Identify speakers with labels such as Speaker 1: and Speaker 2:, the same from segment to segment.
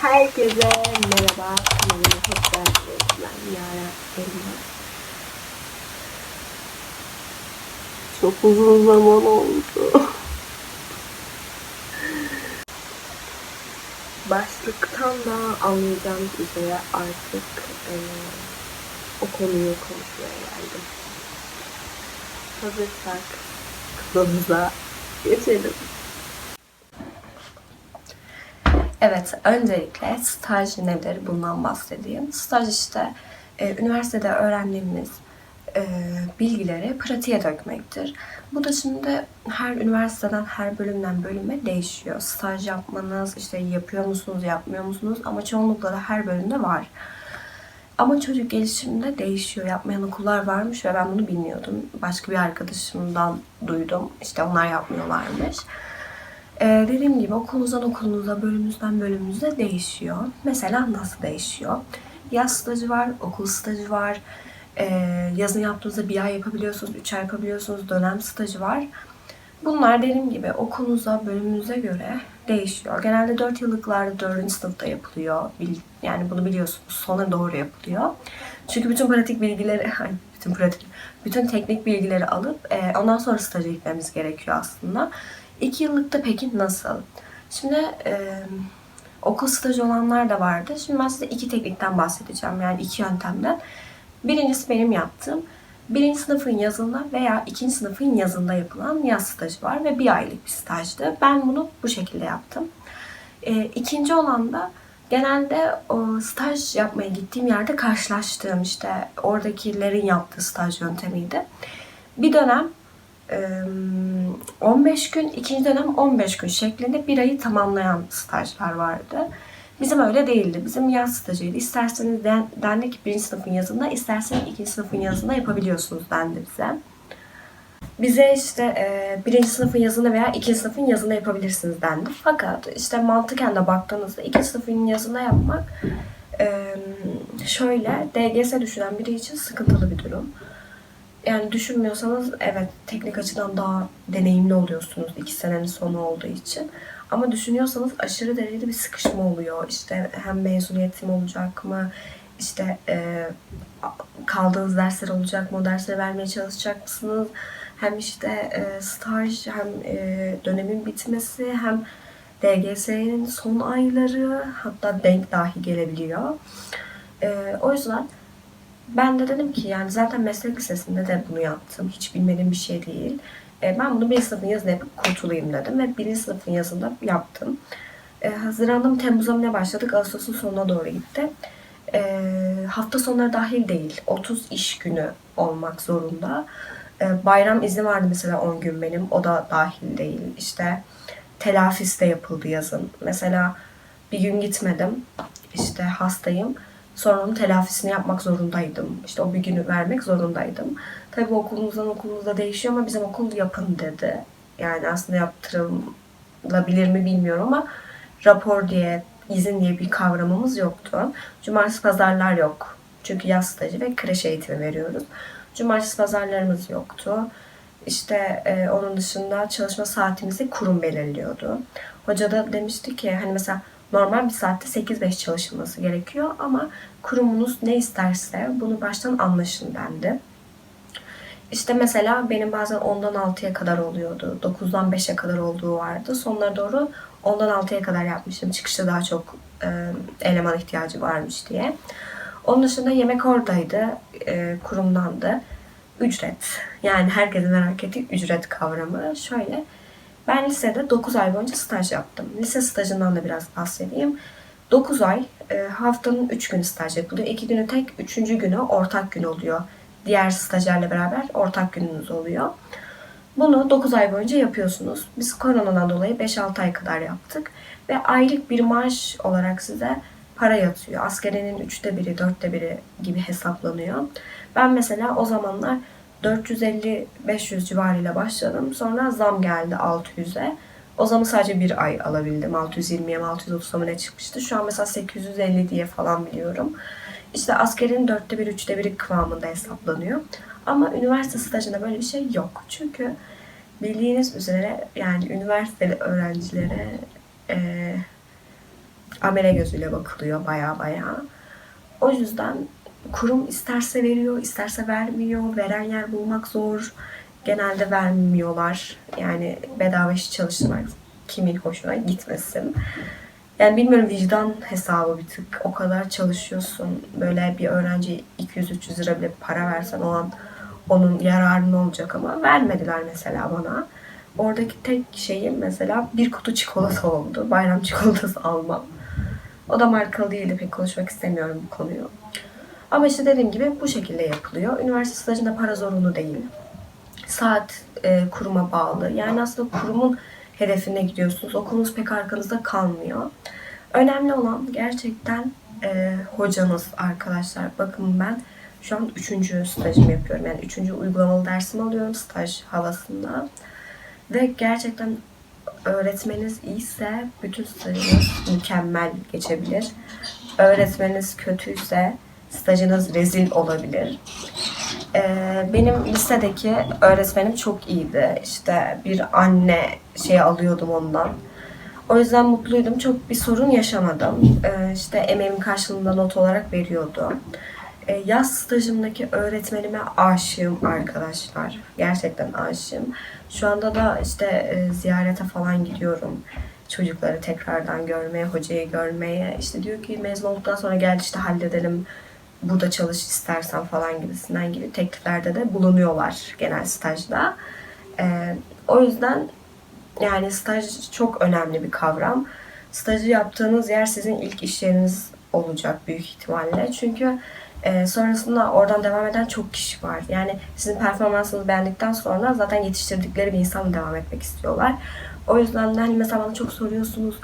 Speaker 1: Herkese merhaba. Kanalıma hoş geldiniz. Ben Yara Elma. Çok uzun zaman oldu. Başlıktan da anlayacağınız üzere artık e, o konuyu konuşmaya geldim. Hazırsak konumuza geçelim. Evet, öncelikle staj nedir bundan bahsedeyim. Staj işte e, üniversitede öğrendiğimiz e, bilgileri pratiğe dökmektir. Bu da şimdi her üniversiteden, her bölümden bölüme değişiyor. Staj yapmanız, işte yapıyor musunuz, yapmıyor musunuz ama çoğunlukla da her bölümde var. Ama çocuk gelişiminde değişiyor. Yapmayan okullar varmış ve ben bunu bilmiyordum. Başka bir arkadaşımdan duydum. İşte onlar yapmıyorlarmış. Ee, dediğim gibi okulunuzdan okulunuza, bölümünüzden bölümünüze değişiyor. Mesela nasıl değişiyor? Yaz stajı var, okul stajı var. Ee, yazın yaptığınızda bir ay yapabiliyorsunuz, üç ay yapabiliyorsunuz, dönem stajı var. Bunlar dediğim gibi okulunuza, bölümünüze göre değişiyor. Genelde 4 yıllıklarda 4. sınıfta yapılıyor. Yani bunu biliyorsunuz. Sona doğru yapılıyor. Çünkü bütün pratik bilgileri, bütün pratik, bütün teknik bilgileri alıp e, ondan sonra staja gitmemiz gerekiyor aslında. 2 yıllıkta peki nasıl? Şimdi e, okul stajı olanlar da vardı. Şimdi ben size iki teknikten bahsedeceğim. Yani iki yöntemden. Birincisi benim yaptığım. Birinci sınıfın yazında veya ikinci sınıfın yazında yapılan yaz stajı var ve bir aylık bir stajdı. Ben bunu bu şekilde yaptım. E, ikinci olan da genelde o staj yapmaya gittiğim yerde karşılaştığım işte oradakilerin yaptığı staj yöntemiydi. Bir dönem 15 gün, ikinci dönem 15 gün şeklinde bir ayı tamamlayan stajlar vardı. Bizim öyle değildi. Bizim yaz stajıydı. İsterseniz den, birinci sınıfın yazında, isterseniz ikinci sınıfın yazında yapabiliyorsunuz dendi bize. Bize işte e, birinci sınıfın yazında veya ikinci sınıfın yazında yapabilirsiniz dendi. Fakat işte mantıken de baktığınızda ikinci sınıfın yazında yapmak e, şöyle DGS düşünen biri için sıkıntılı bir durum. Yani düşünmüyorsanız evet teknik açıdan daha deneyimli oluyorsunuz iki senenin sonu olduğu için. Ama düşünüyorsanız aşırı derecede bir sıkışma oluyor. İşte hem mezuniyetim olacak mı? İşte e, kaldığınız dersler olacak mı? O dersleri vermeye çalışacak mısınız? Hem işte e, staj, hem e, dönemin bitmesi, hem DGS'nin son ayları, hatta denk dahi gelebiliyor. E, o yüzden ben de dedim ki yani zaten meslek lisesinde de bunu yaptım. Hiç bilmediğim bir şey değil. E, ben bunu bir sınıfın yazında yapıp kurtulayım dedim ve birinci sınıfın yazında yaptım. E, Haziran'da Temmuz'a ne başladık? Ağustos'un sonuna doğru gitti. E, hafta sonları dahil değil. 30 iş günü olmak zorunda. E, bayram izni vardı mesela 10 gün benim. O da dahil değil. İşte telafisi de yapıldı yazın. Mesela bir gün gitmedim. İşte hastayım. Sonra onun telafisini yapmak zorundaydım. İşte o bir günü vermek zorundaydım. Tabii okulumuzdan okulumuza değişiyor ama bizim okul yapın dedi. Yani aslında yaptırılabilir mi bilmiyorum ama rapor diye, izin diye bir kavramımız yoktu. Cumartesi pazarlar yok. Çünkü yaz stajı ve kreş eğitimi veriyoruz. Cumartesi pazarlarımız yoktu. İşte e, onun dışında çalışma saatimizi kurum belirliyordu. Hoca da demişti ki hani mesela normal bir saatte 8-5 çalışılması gerekiyor ama kurumunuz ne isterse bunu baştan anlaşın dendi. İşte mesela benim bazen 10'dan 6'ya kadar oluyordu. 9'dan 5'e kadar olduğu vardı. Sonlara doğru 10'dan 6'ya kadar yapmıştım. Çıkışta daha çok e, eleman ihtiyacı varmış diye. Onun dışında yemek oradaydı. E, kurumdandı. Ücret. Yani herkesin merak ettiği ücret kavramı. Şöyle. Ben lisede 9 ay boyunca staj yaptım. Lise stajından da biraz bahsedeyim. 9 ay e, haftanın 3 günü staj yapılıyor. 2 günü tek, 3. günü ortak gün oluyor. Diğer stajyerle beraber ortak gününüz oluyor. Bunu 9 ay boyunca yapıyorsunuz. Biz koronadan dolayı 5-6 ay kadar yaptık. Ve aylık bir maaş olarak size para yatıyor. Askerinin üçte biri, dörtte biri gibi hesaplanıyor. Ben mesela o zamanlar 450-500 civarıyla başladım. Sonra zam geldi 600'e. O zaman sadece bir ay alabildim. 620'ye mi 630'a mı ne çıkmıştı. Şu an mesela 850 diye falan biliyorum. İşte askerin dörtte bir, üçte biri kıvamında hesaplanıyor. Ama üniversite stajında böyle bir şey yok. Çünkü bildiğiniz üzere yani üniversiteli öğrencilere eee, amele gözüyle bakılıyor baya baya. O yüzden kurum isterse veriyor, isterse vermiyor. Veren yer bulmak zor. Genelde vermiyorlar. Yani bedava iş çalıştırmak kimin hoşuna gitmesin. Yani bilmiyorum vicdan hesabı bir tık. O kadar çalışıyorsun. Böyle bir öğrenci 200-300 lira bile para versen o an onun yararına olacak ama vermediler mesela bana. Oradaki tek şeyim mesela bir kutu çikolata oldu. Bayram çikolatası almam. O da markalı değildi. Pek konuşmak istemiyorum bu konuyu. Ama işte dediğim gibi bu şekilde yapılıyor. Üniversite stajında para zorunlu değil. Saat e, kuruma bağlı. Yani aslında kurumun hedefine gidiyorsunuz. Okulunuz pek arkanızda kalmıyor. Önemli olan gerçekten e, hocanız arkadaşlar. Bakın ben şu an üçüncü stajımı yapıyorum. Yani üçüncü uygulamalı dersimi alıyorum staj havasında. Ve gerçekten öğretmeniniz iyiyse bütün stajınız mükemmel geçebilir. Öğretmeniniz kötüyse stajınız rezil olabilir. Ee, benim lisedeki öğretmenim çok iyiydi. İşte bir anne şey alıyordum ondan. O yüzden mutluydum. Çok bir sorun yaşamadım. Ee, işte emeğimin karşılığında not olarak veriyordu. Ee, yaz stajımdaki öğretmenime aşığım arkadaşlar. Gerçekten aşığım. Şu anda da işte e, ziyarete falan gidiyorum. Çocukları tekrardan görmeye, hocayı görmeye. İşte diyor ki mezun olduktan sonra gel işte halledelim. Burada çalış istersen falan gibisinden gibi tekliflerde de bulunuyorlar genel stajda. Ee, o yüzden yani staj çok önemli bir kavram. Stajı yaptığınız yer sizin ilk iş yeriniz olacak büyük ihtimalle. Çünkü e, sonrasında oradan devam eden çok kişi var. Yani sizin performansınızı beğendikten sonra zaten yetiştirdikleri bir insanla devam etmek istiyorlar. O yüzden de hani mesela bana çok soruyorsunuz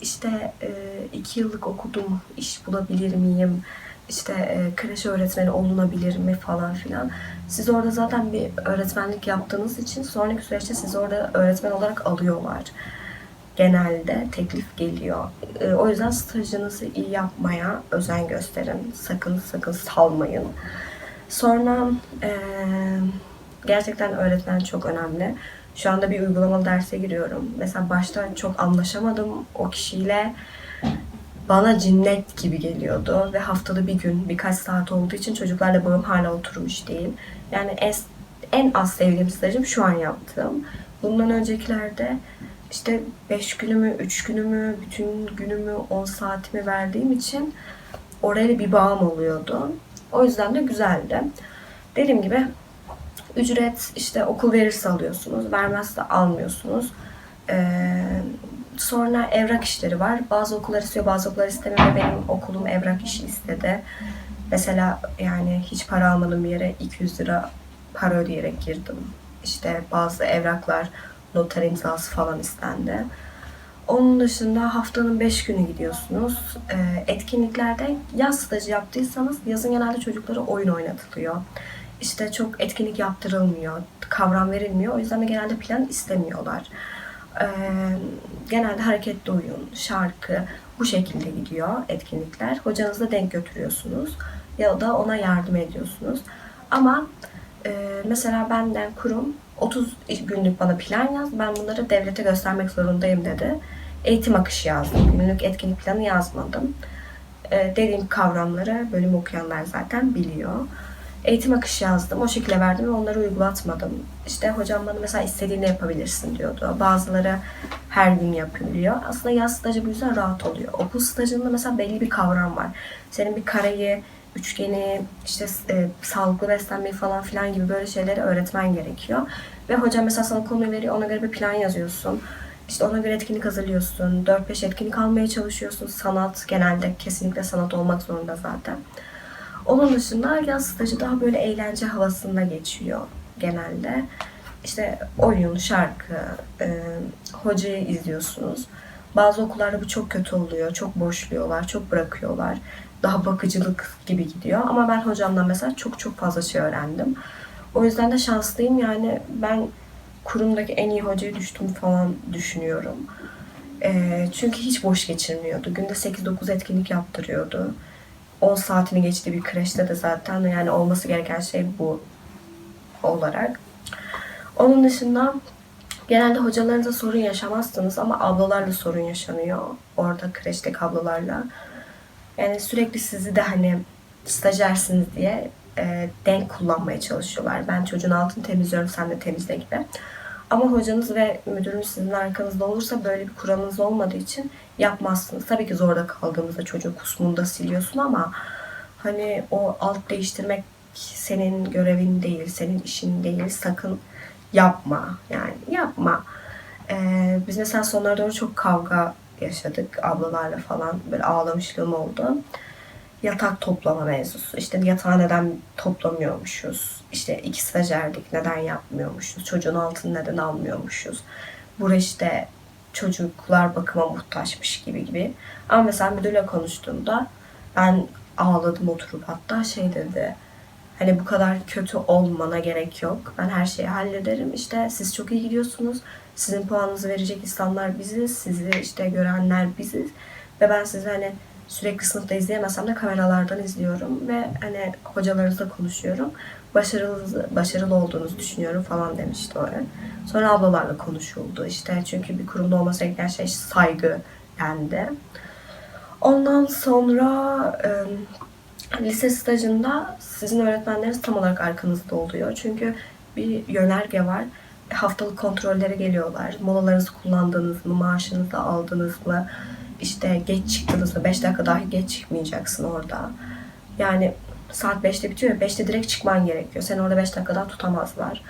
Speaker 1: işte e, iki yıllık okudum, iş bulabilir miyim? İşte e, kreş öğretmeni olunabilir mi falan filan. Siz orada zaten bir öğretmenlik yaptığınız için sonraki süreçte sizi orada öğretmen olarak alıyorlar. Genelde teklif geliyor. E, o yüzden stajınızı iyi yapmaya özen gösterin. Sakın sakın salmayın. Sonra e, gerçekten öğretmen çok önemli. Şu anda bir uygulamalı derse giriyorum. Mesela başta çok anlaşamadım o kişiyle bana cinnet gibi geliyordu ve haftada bir gün birkaç saat olduğu için çocuklarla bağım hala oturmuş değil. Yani en, en az sevdiğim stajım şu an yaptığım. Bundan öncekilerde işte 5 günümü, 3 günümü, bütün günümü, 10 saatimi verdiğim için oraya bir bağım oluyordu. O yüzden de güzeldi. Dediğim gibi ücret işte okul verirse alıyorsunuz, vermezse almıyorsunuz. Ee, Sonra evrak işleri var. Bazı okullar istiyor, bazı okullar istemiyor. Benim okulum evrak işi istedi. Mesela yani hiç para almadığım bir yere 200 lira para ödeyerek girdim. İşte bazı evraklar, noter imzası falan istendi. Onun dışında haftanın 5 günü gidiyorsunuz. Ee, etkinliklerde yaz stajı yaptıysanız yazın genelde çocuklara oyun oynatılıyor. İşte çok etkinlik yaptırılmıyor, kavram verilmiyor. O yüzden de genelde plan istemiyorlar. Ee, genelde hareketli oyun, şarkı bu şekilde gidiyor etkinlikler. Hocanızla denk götürüyorsunuz ya da ona yardım ediyorsunuz. Ama e, mesela benden kurum 30 günlük bana plan yaz. Ben bunları devlete göstermek zorundayım dedi. Eğitim akışı yazdım. Günlük etkinlik planı yazmadım. E, dediğim kavramları bölüm okuyanlar zaten biliyor eğitim akışı yazdım. O şekilde verdim ve onları uygulatmadım. İşte hocam bana mesela istediğini yapabilirsin diyordu. Bazıları her gün yapılıyor. Aslında yaz stajı bu yüzden rahat oluyor. Okul stajında mesela belli bir kavram var. Senin bir kareyi, üçgeni, işte e, sağlıklı beslenmeyi falan filan gibi böyle şeyleri öğretmen gerekiyor. Ve hocam mesela sana konuyu veriyor, ona göre bir plan yazıyorsun. İşte ona göre etkinlik hazırlıyorsun. 4-5 etkinlik almaya çalışıyorsun. Sanat genelde kesinlikle sanat olmak zorunda zaten. Onun dışında yaz stajı daha böyle eğlence havasında geçiyor genelde. İşte oyun, şarkı, e, hocayı izliyorsunuz. Bazı okullarda bu çok kötü oluyor. Çok boşluyorlar, çok bırakıyorlar. Daha bakıcılık gibi gidiyor. Ama ben hocamdan mesela çok çok fazla şey öğrendim. O yüzden de şanslıyım. Yani ben kurumdaki en iyi hocayı düştüm falan düşünüyorum. E, çünkü hiç boş geçirmiyordu. Günde 8-9 etkinlik yaptırıyordu. 10 saatini geçtiği bir kreşte de zaten yani olması gereken şey bu olarak. Onun dışında Genelde hocalarınızla sorun yaşamazsınız ama ablalarla sorun yaşanıyor. Orada kreşteki ablalarla. Yani sürekli sizi de hani stajyersiniz diye e, denk kullanmaya çalışıyorlar. Ben çocuğun altını temizliyorum sen de temizle gibi. Ama hocanız ve müdürünüz sizin arkanızda olursa böyle bir kuralınız olmadığı için yapmazsınız. Tabii ki zorda kaldığımızda çocuğun kusmunu da siliyorsun ama hani o alt değiştirmek senin görevin değil, senin işin değil. Sakın yapma yani yapma. Ee, biz mesela sonlara doğru çok kavga yaşadık ablalarla falan. Böyle ağlamışlığım oldu. Yatak toplama mevzusu. İşte yatağı neden toplamıyormuşuz? İşte iki stajyerdik neden yapmıyormuşuz? Çocuğun altını neden almıyormuşuz? Burası işte çocuklar bakıma muhtaçmış gibi gibi. Ama mesela müdürle konuştuğumda ben ağladım oturup hatta şey dedi. Hani bu kadar kötü olmana gerek yok. Ben her şeyi hallederim. İşte siz çok iyi gidiyorsunuz. Sizin puanınızı verecek insanlar biziz. Sizi işte görenler biziz. Ve ben sizi hani sürekli sınıfta izleyemesem de kameralardan izliyorum. Ve hani hocalarınızla konuşuyorum. Başarılı, başarılı olduğunuzu düşünüyorum falan demişti o. Sonra ablalarla konuşuldu. İşte çünkü bir kurumda olması gereken şey saygı dendi. Ondan sonra e, lise stajında sizin öğretmenleriniz tam olarak arkanızda oluyor. Çünkü bir yönerge var. Haftalık kontrollere geliyorlar. Molalarınızı kullandınız mı, maaşınızı aldınız mı, işte geç çıktınız mı, 5 dakika dahi geç çıkmayacaksın orada. Yani saat 5'te bitiyor ya, 5'te direkt çıkman gerekiyor. Seni orada 5 dakika daha tutamazlar.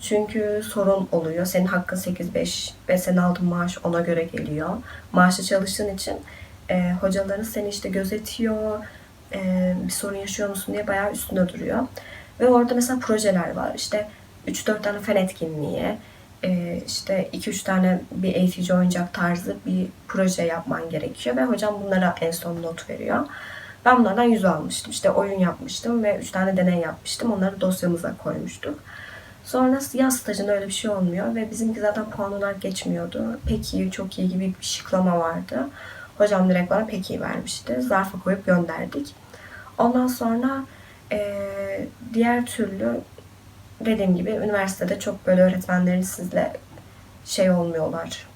Speaker 1: Çünkü sorun oluyor. Senin hakkın 8-5 ve senin aldığın maaş ona göre geliyor. Maaşlı çalıştığın için e, hocaların seni işte gözetiyor, e, bir sorun yaşıyor musun diye bayağı üstünde duruyor. Ve orada mesela projeler var. İşte 3-4 tane fen etkinliği, e, işte 2-3 tane bir eğitici oyuncak tarzı bir proje yapman gerekiyor. Ve hocam bunlara en son not veriyor. Ben bunlardan 100 almıştım. İşte oyun yapmıştım ve 3 tane deney yapmıştım. Onları dosyamıza koymuştuk. Sonra yaz stajında öyle bir şey olmuyor ve bizimki zaten puan olarak geçmiyordu. Pek iyi, çok iyi gibi bir şıklama vardı. Hocam direkt bana pek iyi vermişti. Zarfa koyup gönderdik. Ondan sonra eee, diğer türlü dediğim gibi üniversitede çok böyle öğretmenlerin sizle şey olmuyorlar.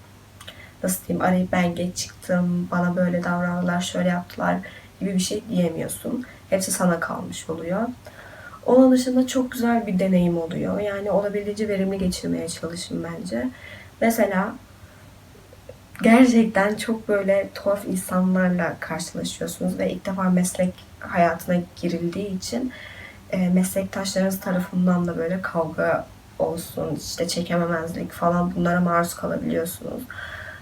Speaker 1: Nasıl diyeyim arayıp ben geç çıktım, bana böyle davrandılar, şöyle yaptılar gibi bir şey diyemiyorsun. Hepsi sana kalmış oluyor. Onun dışında çok güzel bir deneyim oluyor. Yani olabildiğince verimli geçirmeye çalışın bence. Mesela gerçekten çok böyle tuhaf insanlarla karşılaşıyorsunuz ve ilk defa meslek hayatına girildiği için e, meslektaşlarınız tarafından da böyle kavga olsun, işte çekememezlik falan bunlara maruz kalabiliyorsunuz.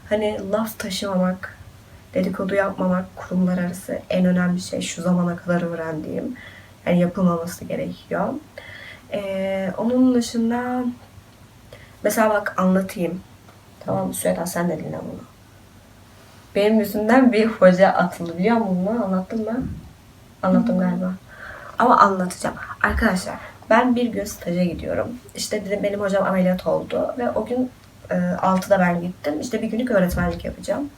Speaker 1: Hani laf taşımamak, dedikodu yapmamak kurumlar arası en önemli şey şu zamana kadar öğrendiğim. Yani yapılmaması gerekiyor. E, onun dışında mesela bak anlatayım. Tamam mı? Süheyda sen de dinle bunu. Benim yüzümden bir hoca atıldı biliyor musun bunu? Anlattım mı? Anlattım galiba. Ama anlatacağım. Arkadaşlar ben bir gün staja gidiyorum. İşte dedim benim hocam ameliyat oldu ve o gün e, 6'da ben gittim. İşte bir günlük öğretmenlik yapacağım.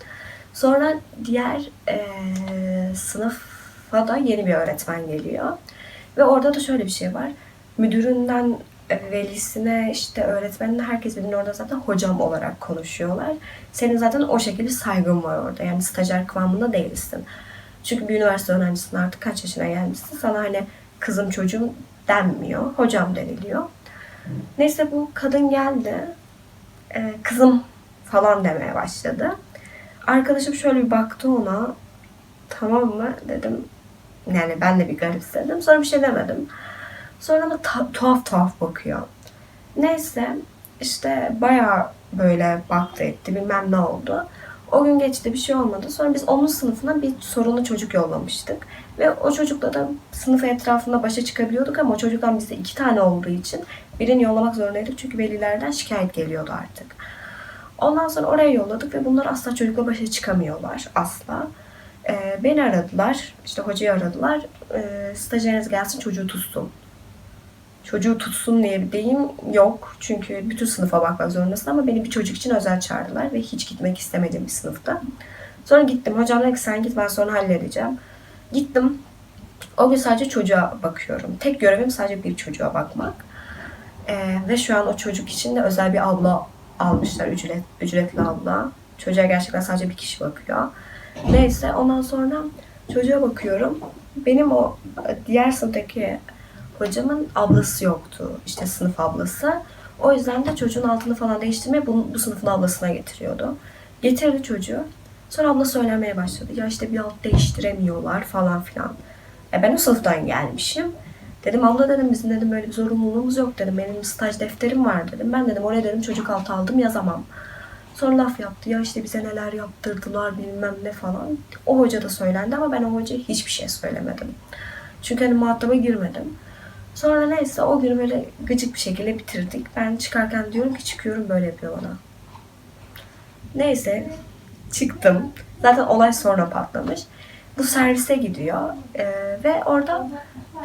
Speaker 1: Sonra diğer e, sınıfa da yeni bir öğretmen geliyor. Ve orada da şöyle bir şey var. Müdüründen e, velisine işte öğretmenine herkes birbirini orada zaten hocam olarak konuşuyorlar. Senin zaten o şekilde saygın var orada. Yani stajyer kıvamında değilsin. Çünkü bir üniversite öğrencisin artık kaç yaşına gelmişsin. Sana hani kızım çocuğum denmiyor. Hocam deniliyor. Neyse bu kadın geldi. Ee, kızım falan demeye başladı. Arkadaşım şöyle bir baktı ona. Tamam mı dedim. Yani ben de bir garipsedim. Sonra bir şey demedim. Sonra ta- tuhaf tuhaf bakıyor. Neyse işte bayağı böyle baktı etti bilmem ne oldu. O gün geçti bir şey olmadı. Sonra biz onun sınıfına bir sorunlu çocuk yollamıştık. Ve o çocukla da sınıf etrafında başa çıkabiliyorduk ama o çocuktan bizde iki tane olduğu için birini yollamak zorundaydık. Çünkü velilerden şikayet geliyordu artık. Ondan sonra oraya yolladık ve bunlar asla çocukla başa çıkamıyorlar. Asla. Ee, beni aradılar. işte hocayı aradılar. Ee, stajyeriniz gelsin çocuğu tutsun. Çocuğu tutsun diye bir deyim yok. Çünkü bütün sınıfa bakmak zorundasın ama beni bir çocuk için özel çağırdılar ve hiç gitmek istemediğim bir sınıfta. Sonra gittim. Hocam dedi ki sen git ben sonra halledeceğim. Gittim. O gün sadece çocuğa bakıyorum. Tek görevim sadece bir çocuğa bakmak. Ee, ve şu an o çocuk için de özel bir abla almışlar ücret, ücretli abla. Çocuğa gerçekten sadece bir kişi bakıyor. Neyse ondan sonra çocuğa bakıyorum. Benim o diğer sınıftaki hocamın ablası yoktu. İşte sınıf ablası. O yüzden de çocuğun altını falan değiştirmeye bu, bu sınıfın ablasına getiriyordu. Getirdi çocuğu. Sonra abla söylemeye başladı. Ya işte bir alt değiştiremiyorlar falan filan. E ben o sınıftan gelmişim. Dedim abla dedim bizim dedim böyle bir zorunluluğumuz yok dedim. Benim staj defterim var dedim. Ben dedim oraya dedim çocuk altı aldım yazamam. Sonra laf yaptı. Ya işte bize neler yaptırdılar bilmem ne falan. O hoca da söylendi ama ben o hocaya hiçbir şey söylemedim. Çünkü hani muhataba girmedim. Sonra neyse o günü böyle gıcık bir şekilde bitirdik. Ben çıkarken diyorum ki çıkıyorum böyle yapıyor bana. Neyse çıktım. Zaten olay sonra patlamış. Bu servise gidiyor Ee, ve orada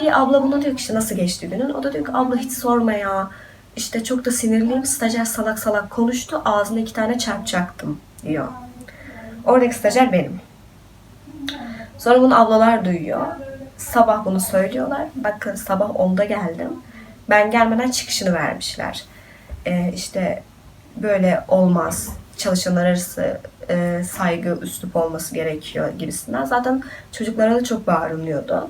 Speaker 1: bir abla buna diyor ki işte nasıl geçti günün. O da diyor ki abla hiç sorma ya. İşte çok da sinirliyim. Stajyer salak salak konuştu. Ağzına iki tane çarpacaktım diyor. Oradaki stajyer benim. Sonra bunu ablalar duyuyor. Sabah bunu söylüyorlar. Bakın sabah 10'da geldim. Ben gelmeden çıkışını vermişler. Ee, işte böyle olmaz. Çalışanlar arası e, saygı, üslup olması gerekiyor gibisinden. Zaten çocuklara da çok bağırılıyordu.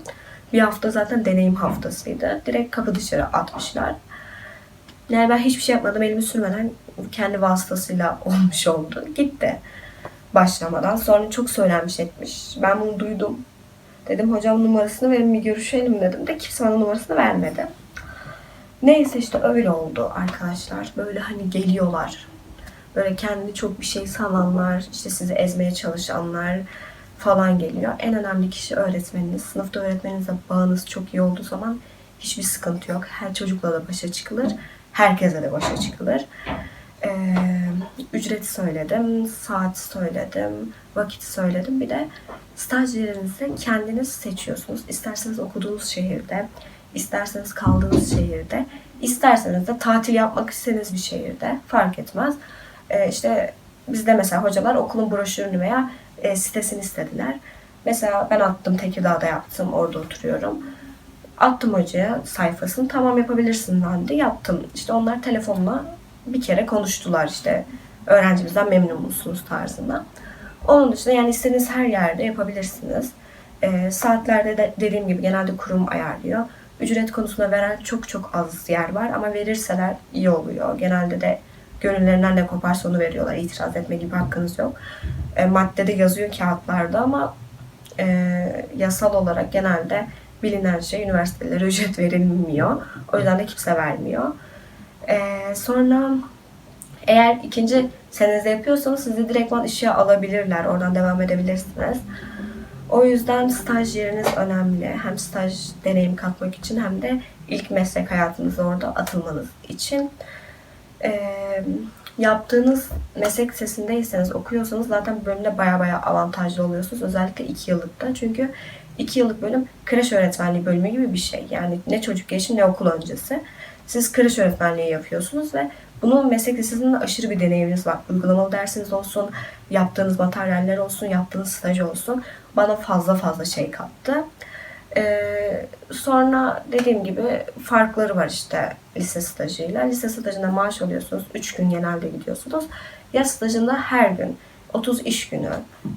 Speaker 1: Bir hafta zaten deneyim haftasıydı. Direkt kapı dışarı atmışlar. Yani ben hiçbir şey yapmadım. Elimi sürmeden kendi vasıtasıyla olmuş oldu. Gitti. Başlamadan. Sonra çok söylenmiş etmiş. Ben bunu duydum. Dedim hocam numarasını verin bir görüşelim dedim de kimse bana numarasını vermedi. Neyse işte öyle oldu arkadaşlar. Böyle hani geliyorlar. Böyle kendi çok bir şey sananlar, işte sizi ezmeye çalışanlar falan geliyor. En önemli kişi öğretmeniniz. Sınıfta öğretmeninizle bağınız çok iyi olduğu zaman hiçbir sıkıntı yok. Her çocukla da başa çıkılır. Herkese de başa çıkılır. Ee, ücreti söyledim, saat söyledim, vakit söyledim. Bir de staj yerinizi kendiniz seçiyorsunuz. İsterseniz okuduğunuz şehirde, isterseniz kaldığınız şehirde, isterseniz de tatil yapmak istediğiniz bir şehirde fark etmez. Ee, işte bizde mesela hocalar okulun broşürünü veya e, sitesini istediler. Mesela ben attım Tekirdağ'da yaptım, orada oturuyorum. Attım hocaya sayfasını, tamam yapabilirsin dendi. Yaptım. İşte onlar telefonla bir kere konuştular işte öğrencimizden memnun musunuz tarzında. Onun dışında yani istediğiniz her yerde yapabilirsiniz. E, saatlerde de dediğim gibi genelde kurum ayarlıyor. Ücret konusunda veren çok çok az yer var ama verirseler iyi oluyor. Genelde de gönüllerinden ne koparsa onu veriyorlar. İtiraz etme gibi hakkınız yok. E, maddede yazıyor kağıtlarda ama e, yasal olarak genelde bilinen şey üniversitelere ücret verilmiyor. O yüzden de kimse vermiyor. Ee, sonra eğer ikinci senenize yapıyorsanız sizi direktman işe alabilirler. Oradan devam edebilirsiniz. O yüzden staj yeriniz önemli. Hem staj deneyim katmak için hem de ilk meslek hayatınıza orada atılmanız için. Ee, yaptığınız meslek sesindeyseniz, okuyorsanız zaten bölümde baya baya avantajlı oluyorsunuz. Özellikle iki yıllıkta. Çünkü iki yıllık bölüm kreş öğretmenliği bölümü gibi bir şey. Yani ne çocuk gelişim ne okul öncesi. Siz kreş öğretmenliği yapıyorsunuz ve bunun meslek lisesinde aşırı bir deneyiminiz var. Uygulamalı dersiniz olsun, yaptığınız materyaller olsun, yaptığınız staj olsun. Bana fazla fazla şey kattı. Ee, sonra dediğim gibi farkları var işte lise stajıyla. Lise stajında maaş alıyorsunuz. 3 gün genelde gidiyorsunuz. Yaz stajında her gün 30 iş günü.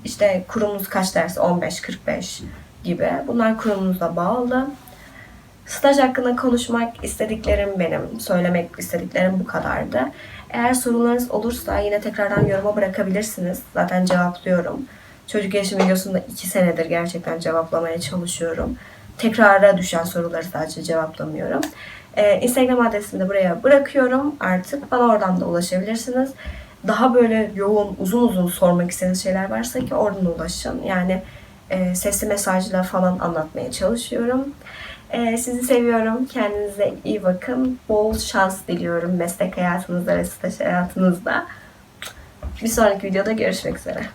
Speaker 1: İşte kurumunuz kaç dersi 15-45 gibi. Bunlar kurumunuza bağlı. Staj hakkında konuşmak istediklerim benim. Söylemek istediklerim bu kadardı. Eğer sorularınız olursa yine tekrardan yoruma bırakabilirsiniz. Zaten cevaplıyorum. Çocuk gelişim videosunda iki senedir gerçekten cevaplamaya çalışıyorum. Tekrara düşen soruları sadece cevaplamıyorum. Ee, Instagram adresimi de buraya bırakıyorum artık. Bana oradan da ulaşabilirsiniz. Daha böyle yoğun, uzun uzun sormak istediğiniz şeyler varsa ki oradan ulaşın. Yani e, sesli mesajla falan anlatmaya çalışıyorum. E, sizi seviyorum. Kendinize iyi bakın. Bol şans diliyorum meslek hayatınızda ve staj hayatınızda. Bir sonraki videoda görüşmek üzere.